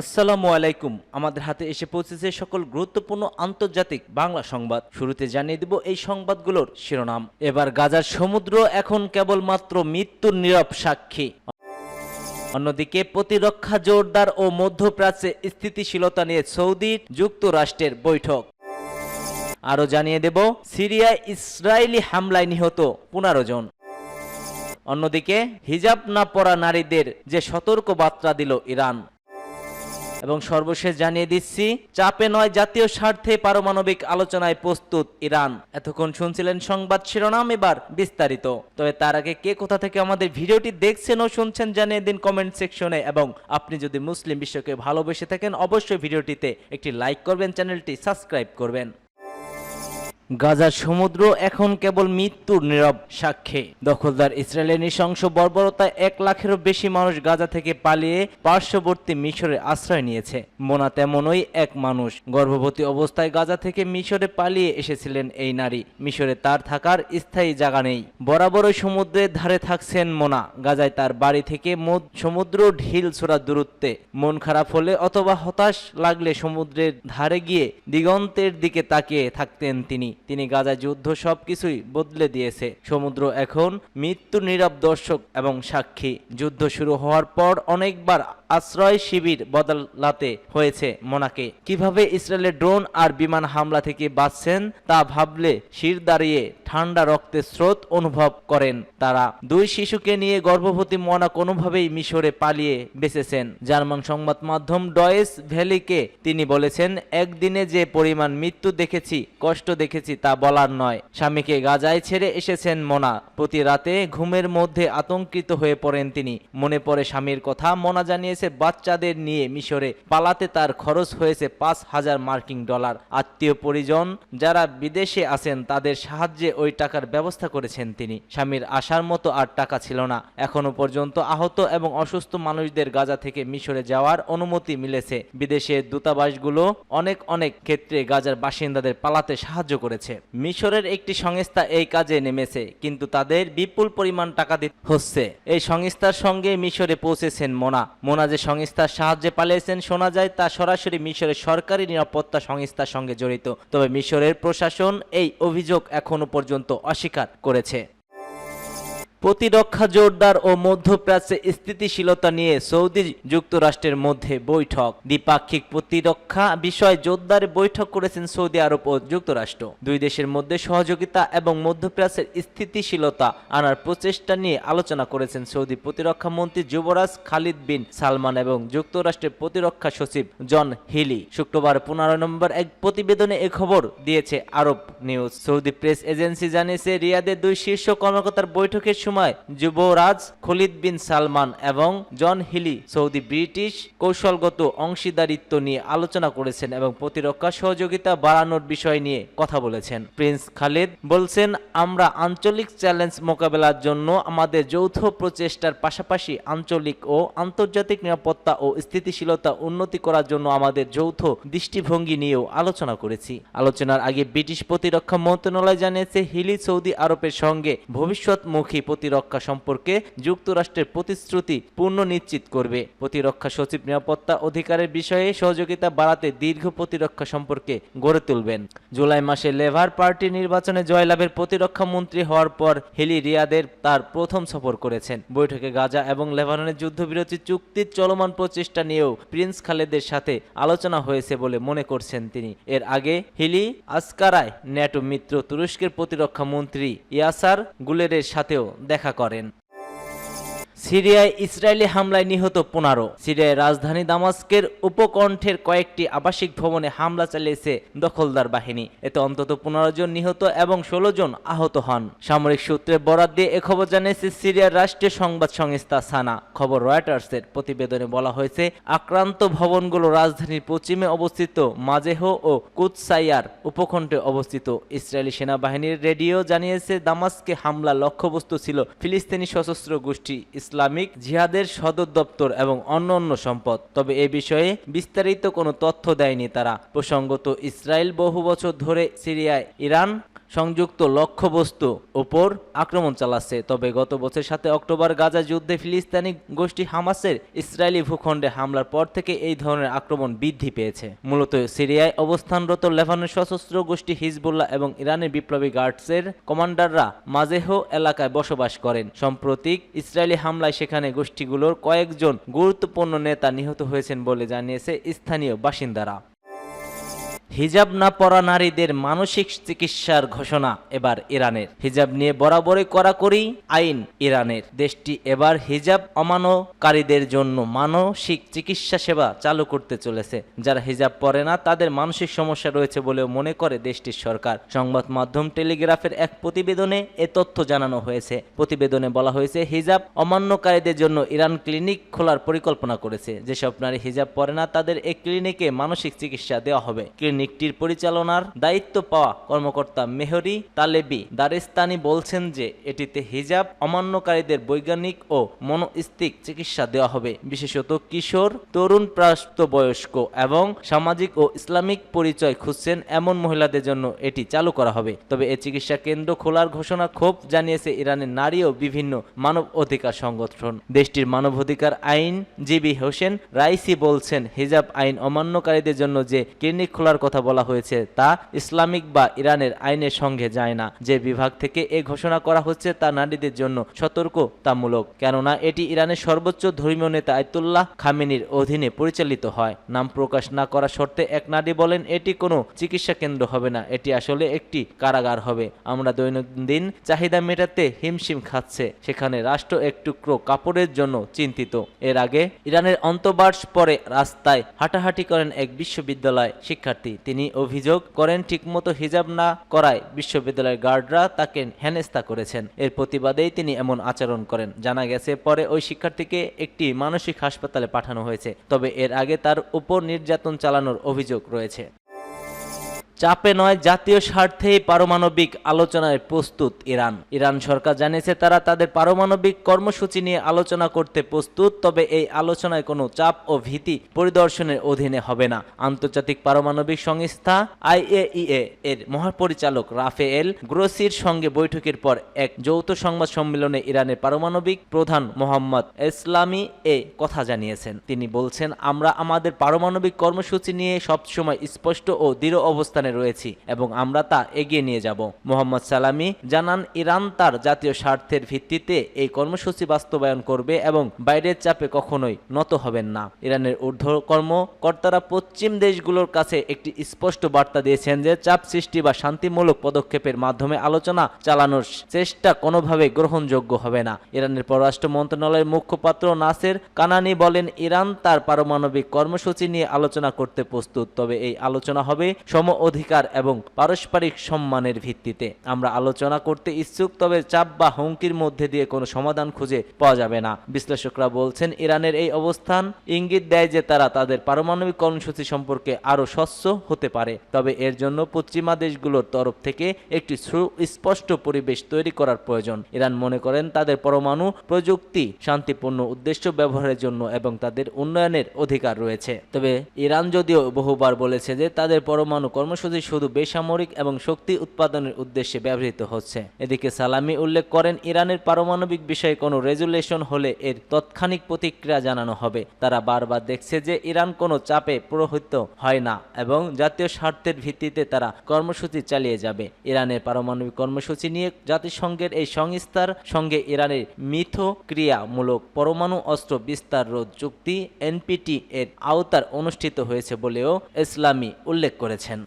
আসসালামু আলাইকুম। আমাদের হাতে এসে পৌঁছেছে সকল গুরুত্বপূর্ণ আন্তর্জাতিক বাংলা সংবাদ। শুরুতে জানিয়ে দেব এই সংবাদগুলোর শিরোনাম। এবার গাজার সমুদ্র এখন কেবলমাত্র মৃত্যুর নীরব সাক্ষী। অন্যদিকে প্রতিরক্ষা জোরদার ও মধ্যপ্রাচ্যে স্থিতিশীলতা নিয়ে সৌদি যুক্তরাষ্ট্রের বৈঠক। আরও জানিয়ে দেব, সিরিয়ায় ইসরায়েলি হামলায় নিহত পনেরো জন। অন্যদিকে হিজাব না পরা নারীদের যে সতর্ক বার্তা দিল ইরান। এবং সর্বশেষ জানিয়ে দিচ্ছি, চাপে নয় জাতীয় স্বার্থে পারমাণবিক আলোচনায় প্রস্তুত ইরান। এতক্ষণ শুনছিলেন সংবাদ শিরোনাম, এবার বিস্তারিত। তবে তার আগে কে কোথা থেকে আমাদের ভিডিওটি দেখছেন ও শুনছেন জানিয়ে দিন কমেন্ট সেকশনে। এবং আপনি যদি মুসলিম বিশ্বকে ভালোবেসে থাকেন, অবশ্যই ভিডিওটিতে একটি লাইক করবেন, চ্যানেলটি সাবস্ক্রাইব করবেন। গাজার সমুদ্র এখন কেবল মৃত্যুর নীরব সাক্ষী। দখলদার ইসরায়েলের নৃশংস বর্বরতায় এক লাখেরও বেশি মানুষ গাজা থেকে পালিয়ে পার্শ্ববর্তী মিশরে আশ্রয় নিয়েছে। মোনা তেমনই এক মানুষ। গর্ভবতী অবস্থায় গাজা থেকে মিশরে পালিয়ে এসেছিলেন এই নারী। মিশরে তার থাকার স্থায়ী জায়গা নেই। বরাবরই সমুদ্রের ধারে থাকছেন মোনা। গাজায় তার বাড়ি থেকে সমুদ্র ঢিল ছোড়া দূরত্বে। মন খারাপ হলে অথবা হতাশ লাগলে সমুদ্রের ধারে গিয়ে দিগন্তের দিকে তাকিয়ে থাকতেন তিনি। তিনি গাজায় যুদ্ধ সবকিছুই বদলে দিয়েছে। সমুদ্র এখন মৃত্যু নীরব দর্শক এবং সাক্ষী। যুদ্ধ শুরু হওয়ার পর অনেকবার আশ্রয় শিবির বদলাতে হয়েছে মোনাকে। কীভাবে ইসরায়েলের ড্রোন আর বিমান হামলা থেকে বাঁচছেন তা ভাবলে শির দাঁড়িয়ে ঠান্ডা রক্তের স্রোত অনুভব করেন তারা। দুই শিশুকে নিয়ে গর্ভবতী মনা কোনোভাবেই মিশরে পালিয়ে বেঁচেছেন। জার্মান সংবাদ মাধ্যম ডয়েস ভ্যালিকে তিনি বলেছেন, একদিনে যে পরিমাণ মৃত্যু দেখেছি, কষ্ট দেখেছি তা বলার নয়। স্বামীকে গাজায় ছেড়ে এসেছেন মোনা। প্রতি রাতে ঘুমের মধ্যে আতঙ্কিত হয়ে পড়েন তিনি। মনে পড়ে স্বামীর কথা, মোনা জানিয়েছে বাচ্চাদের নিয়ে মিশরে। পালাতে তার খরচ হয়েছে পাঁচ হাজার মার্কিন ডলার। আত্মীয় পরিজন যারা বিদেশে আছেন, তাদের সাহায্যে ওই টাকার ব্যবস্থা করেছেন তিনি। স্বামীর আসার মতো আর টাকা ছিল না। এখনও পর্যন্ত আহত এবং অসুস্থ মানুষদের গাজা থেকে মিশরে যাওয়ার অনুমতি মিলেছে। বিদেশের দূতাবাসগুলো অনেক অনেক ক্ষেত্রে গাজার বাসিন্দাদের পালাতে সাহায্য করেছে। মিশরের একটি সংস্থা এই কাজে নেমেছে, কিন্তু তাদের বিপুল পরিমাণ টাকা দিতে হচ্ছে। এই সংস্থার সঙ্গে মিশরে পৌঁছেছেন মোনা। মোনা যে সংস্থার সাহায্যে পালিয়েছেন শোনা যায় তা সরাসরি মিশরের সরকারি নিরাপত্তা সংস্থার সঙ্গে জড়িত। তবে মিশরের প্রশাসন এই অভিযোগ এখনও পর্যন্ত অস্বীকার করেছে। প্রতিরক্ষা জোরদার ও মধ্যপ্রাচ্যে স্থিতিশীলতা নিয়ে সৌদি যুক্তরাষ্ট্রের মধ্যে বৈঠক। দ্বিপাক্ষিক প্রতিরক্ষা বিষয়ে জোরদারে বৈঠক করেছেন সৌদি আরব ও যুক্তরাষ্ট্র। দুই দেশের মধ্যে সহযোগিতা এবং মধ্যপ্রাচ্যের স্থিতিশীলতা আনার প্রচেষ্টা নিয়ে আলোচনা করেছেন সৌদি প্রতিরক্ষা মন্ত্রী যুবরাজ খালিদ বিন সালমান এবং যুক্তরাষ্ট্রের প্রতিরক্ষা সচিব জন হিলি। শুক্রবার পনেরো নম্বর এক প্রতিবেদনে এ খবর দিয়েছে Arab News. Saudi press agency জানিয়েছে রিয়াদের দুই শীর্ষ কর্মকর্তার বৈঠকের সময় যুবরাজ খলিদ বিন সালমান এবং জন হিলি সৌদি ব্রিটিশ কৌশলগত অংশীদারিত্ব নিয়ে আলোচনা করেছেন এবং প্রতিরক্ষা সহযোগিতা বাড়ানোর বিষয় নিয়ে কথা বলেছেন। প্রিন্স খালিদ বলছেন, আমরা আঞ্চলিক চ্যালেঞ্জ মোকাবেলার জন্য আমাদের যৌথ প্রচেষ্টার পাশাপাশি আঞ্চলিক ও আন্তর্জাতিক নিরাপত্তা ও স্থিতিশীলতা উন্নতি করার জন্য আমাদের যৌথ দৃষ্টিভঙ্গি নিয়েও আলোচনা করেছি। আলোচনার আগে ব্রিটিশ প্রতিরক্ষা মন্ত্রণালয় জানিয়েছে, হিলি সৌদি আরবের সঙ্গে ভবিষ্যৎমুখী প্রতিরক্ষা সম্পর্কে যুক্তরাষ্ট্রের প্রতিশ্রুতি পূর্ণ নিশ্চিত করবে। প্রতিরক্ষা সচিব নিরাপত্তা অধিকারের বিষয়ে সহযোগিতা বাড়াতে দীর্ঘ প্রতিরক্ষা সম্পর্কে গড়ে তুলবেন। জুলাই মাসে লেভার পার্টি নির্বাচনে জয়লাভের প্রতিরক্ষা মন্ত্রী হওয়ার পর হেলি রিয়াদের তার প্রথম সফর করেছেন। বৈঠকে গাজা এবং লেবাননের যুদ্ধবিরতি চুক্তির চলমান প্রচেষ্টা নিয়েও প্রিন্স খালেদের সাথে আলোচনা হয়েছে বলে মনে করছেন তিনি। এর আগে হিলি আসকারায় ন্যাটো মিত্র তুরস্কের প্রতিরক্ষা মন্ত্রী ইয়াসার গুলেরের সাথেও দেখা করেন সিরিয়ায় ইসরায়েলি হামলায় নিহত পনেরো। সিরিয়ার রাজধানী দামাস্কের উপকণ্ঠের কয়েকটি আবাসিক ভবনে হামলা চালিয়েছে দখলদার বাহিনী। এতে অন্তত পনেরো জন নিহত এবং ষোলো জন আহত হন। সামরিক সূত্রে বরাত দিয়ে এ খবর জানিয়েছে সিরিয়ার রাষ্ট্রীয় সংবাদ সংস্থা সানা। খবর রয়টার্সের প্রতিবেদনে বলা হয়েছে, আক্রান্ত ভবনগুলো রাজধানীর পশ্চিমে অবস্থিত মাজেহ ও কুৎসাইয়ার উপকণ্ঠে অবস্থিত। ইসরায়েলি সেনাবাহিনীর রেডিও জানিয়েছে, দামাস্কে হামলা লক্ষ্যবস্তু ছিল ফিলিস্তিনি সশস্ত্র গোষ্ঠী ইসলামিক জিহাদের সদর দপ্তর এবং অন্য অন্য সম্পদ। তবে এ বিষয়ে বিস্তারিত কোনো তথ্য দেয়নি তারা। প্রসঙ্গত, ইসরায়েল বহু বছর ধরে সিরিয়ায় ইরান সংযুক্ত লক্ষ্যবস্তু ওপর আক্রমণ চালাচ্ছে। তবে গত বছর সাথে অক্টোবর গাজা যুদ্ধে ফিলিস্তিনি গোষ্ঠী হামাসের ইসরায়েলি ভূখণ্ডে হামলার পর থেকে এই ধরনের আক্রমণ বৃদ্ধি পেয়েছে। মূলত সিরিয়ায় অবস্থানরত লেবাননের সশস্ত্র গোষ্ঠী হিজবুল্লাহ এবং ইরানের বিপ্লবী গার্ডসের কমান্ডাররা মাজেহ এলাকায় বসবাস করেন। সাম্প্রতিক ইসরায়েলি হামলায় সেখানে গোষ্ঠীগুলোর কয়েকজন গুরুত্বপূর্ণ নেতা নিহত হয়েছেন বলে জানিয়েছে স্থানীয় বাসিন্দারা। হিজাব না পরা নারীদের মানসিক চিকিৎসার ঘোষণা এবার ইরানের। হিজাব নিয়ে বরাবরই কড়াকড়ি আইন ইরানের। দেশটি এবার হিজাব অমানবকারীদের জন্য মানসিক চিকিৎসা সেবা চালু করতে চলেছে। যারা হিজাব পরে না, তাদের মানসিক সমস্যা রয়েছে বলেও মনে করে দেশটির সরকার। সংবাদ মাধ্যম টেলিগ্রাফের এক প্রতিবেদনে এ তথ্য জানানো হয়েছে। প্রতিবেদনে বলা হয়েছে, হিজাব অমান্যকারীদের জন্য ইরান ক্লিনিক খোলার পরিকল্পনা করেছে। যেসব নারী হিজাব পরে না, তাদের এই ক্লিনিকে মানসিক চিকিৎসা দেওয়া হবে। ক্লিনিকটির পরিচালনার দায়িত্ব পাওয়া কর্মকর্তা মেহরি তালেবি দারিস্তানি বলছেন যে এটিতে হিজাব, অমান্যকারীদের বৈজ্ঞানিক ও মনস্তিক চিকিৎসা দেওয়া হবে। বিশেষত কিশোর, তরুণ প্রাপ্তবয়স্ক এবং সামাজিক ও ইসলামিক পরিচয় খুঁজছেন এমন মহিলাদের জন্য এটি চালু করা হবে। তবে এ চিকিৎসা কেন্দ্র খোলার ঘোষণা ক্ষোভ জানিয়েছে ইরানের নারী ও বিভিন্ন মানব অধিকার সংগঠন। দেশটির মানবাধিকার আইনজীবী হোসেন রাইসি বলছেন, হিজাব আইন অমান্যকারীদের জন্য যে ক্লিনিক খোলার কথা বলা হয়েছে তা ইসলামিক বা ইরানের আইনের সঙ্গে যায় না। যে বিভাগ থেকে এ ঘোষণা করা হচ্ছে তা নারীদের জন্য সতর্কতামূলক, কেননা এটি ইরানের সর্বোচ্চ ধর্মীয় নেতা আয়তুল্লাহ খামেনির অধীনে পরিচালিত হয়। নাম প্রকাশ না করা শর্তে এক নারী বলেন, এটি কোনো চিকিৎসা কেন্দ্র হবে না, এটি আসলে একটি কারাগার হবে। আমরা দৈনন্দিন চাহিদা মেটাতে হিমশিম খাচ্ছে। সেখানে রাষ্ট্র এক টুকরো কাপড়ের জন্য চিন্তিত। এর আগে ইরানের অন্তবার্ষ পরে রাস্তায় হাঁটাহাঁটি করেন এক বিশ্ববিদ্যালয় শিক্ষার্থী। তিনি অভিযোগ করেন, ঠিকমতো হিজাব না করায় বিশ্ববিদ্যালয়ের গার্ডরা তাকে হেনেস্তা করেছেন। এর প্রতিবাদেই তিনি এমন আচরণ করেন। জানা গেছে, পরে ওই শিক্ষার্থীকে একটি মানসিক হাসপাতালে পাঠানো হয়েছে। তবে এর আগে তার উপর নির্যাতন চালানোর অভিযোগ রয়েছে। চাপে নয়, জাতীয় স্বার্থেই পারমাণবিক আলোচনায় প্রস্তুত ইরান। ইরান সরকার জানিয়েছে তারা তাদের পারমাণবিক কর্মসূচি নিয়ে আলোচনা করতে প্রস্তুত, তবে এই আলোচনায় কোনো চাপ ও ভীতি পরিদর্শনের অধীনে হবে না। আন্তর্জাতিক পারমাণবিক সংস্থা আইএইএ এর মহাপরিচালক রাফেএল গ্রোসির সঙ্গে বৈঠকের পর এক যৌথ সংবাদ সম্মেলনে ইরানের পারমাণবিক প্রধান মোহাম্মদ ইসলামী এ কথা জানিয়েছেন। তিনি বলছেন, আমরা আমাদের পারমাণবিক কর্মসূচি নিয়ে সবসময় স্পষ্ট ও দৃঢ় অবস্থানে রয়েছি এবং আমরা তা এগিয়ে নিয়ে যাব। মোহাম্মদ সালামি জানান, ইরান তার জাতীয় স্বার্থের ভিত্তিতে এই কর্মসূচি বাস্তবায়ন করবে এবং বাইরের চাপে কখনোই নত হবেন না। ইরানের ঊর্ধ্ব কর্মকর্তারা পশ্চিম দেশগুলোর কাছে একটি স্পষ্ট বার্তা দিয়েছেন যে, চাপ সৃষ্টি বা শান্তিমূলক পদক্ষেপের মাধ্যমে আলোচনা চালানোর চেষ্টা কোনোভাবে গ্রহণযোগ্য হবে না। ইরানের পররাষ্ট্র মন্ত্রণালয়ের মুখপাত্র নাসের কানানি বলেন, ইরান তার পারমাণবিক কর্মসূচি নিয়ে আলোচনা করতে প্রস্তুত, তবে এই আলোচনা হবে সম অধিকার এবং পারস্পরিক সম্মানের ভিত্তিতে। আমরা আলোচনা করতে ইচ্ছুক, তবে চাপ বা হুমকির মধ্যে দিয়ে কোনো সমাধান খুঁজে পাওয়া যাবে না। বিশ্লেষকরা বলছেন, ইরানের এই অবস্থান ইঙ্গিত দেয় যে তারা তাদের পারমাণবিক কর্মসূচি সম্পর্কে আরও স্বচ্ছ হতে পারে। তবে এর জন্য পশ্চিমা দেশগুলোর তরফ থেকে একটি সুস্পষ্ট পরিবেশ তৈরি করার প্রয়োজন। ইরান মনে করেন, তাদের পরমাণু প্রযুক্তি শান্তিপূর্ণ উদ্দেশ্য ব্যবহারের জন্য এবং তাদের উন্নয়নের অধিকার রয়েছে। তবে ইরান যদিও বহুবার বলেছে যে তাদের পরমাণু কর্মসূচি শুধু বেসামরিক এবং শক্তি উৎপাদনের উদ্দেশ্যে ব্যবহৃত হচ্ছে। এদিকে সালামি উল্লেখ করেন, ইরানের পারমাণবিক বিষয়ে কোনো রেজুলেশন হলে এর তৎক্ষণিক প্রতিক্রিয়া জানানো হবে। তারা বারবার দেখছে যে ইরান কোনো চাপে প্রহিত হয় না এবং জাতীয় স্বার্থের ভিত্তিতে তারা কর্মসূচি চালিয়ে যাবে। ইরানের পারমাণবিক কর্মসূচি নিয়ে জাতিসংঘের এই সংস্থার সঙ্গে ইরানের মিথক্রিয়ামূলক পরমাণু অস্ত্র বিস্তার রোধ চুক্তি, এনপিটি এর আওতার অনুষ্ঠিত হয়েছে বলেও ইসলামী উল্লেখ করেছেন।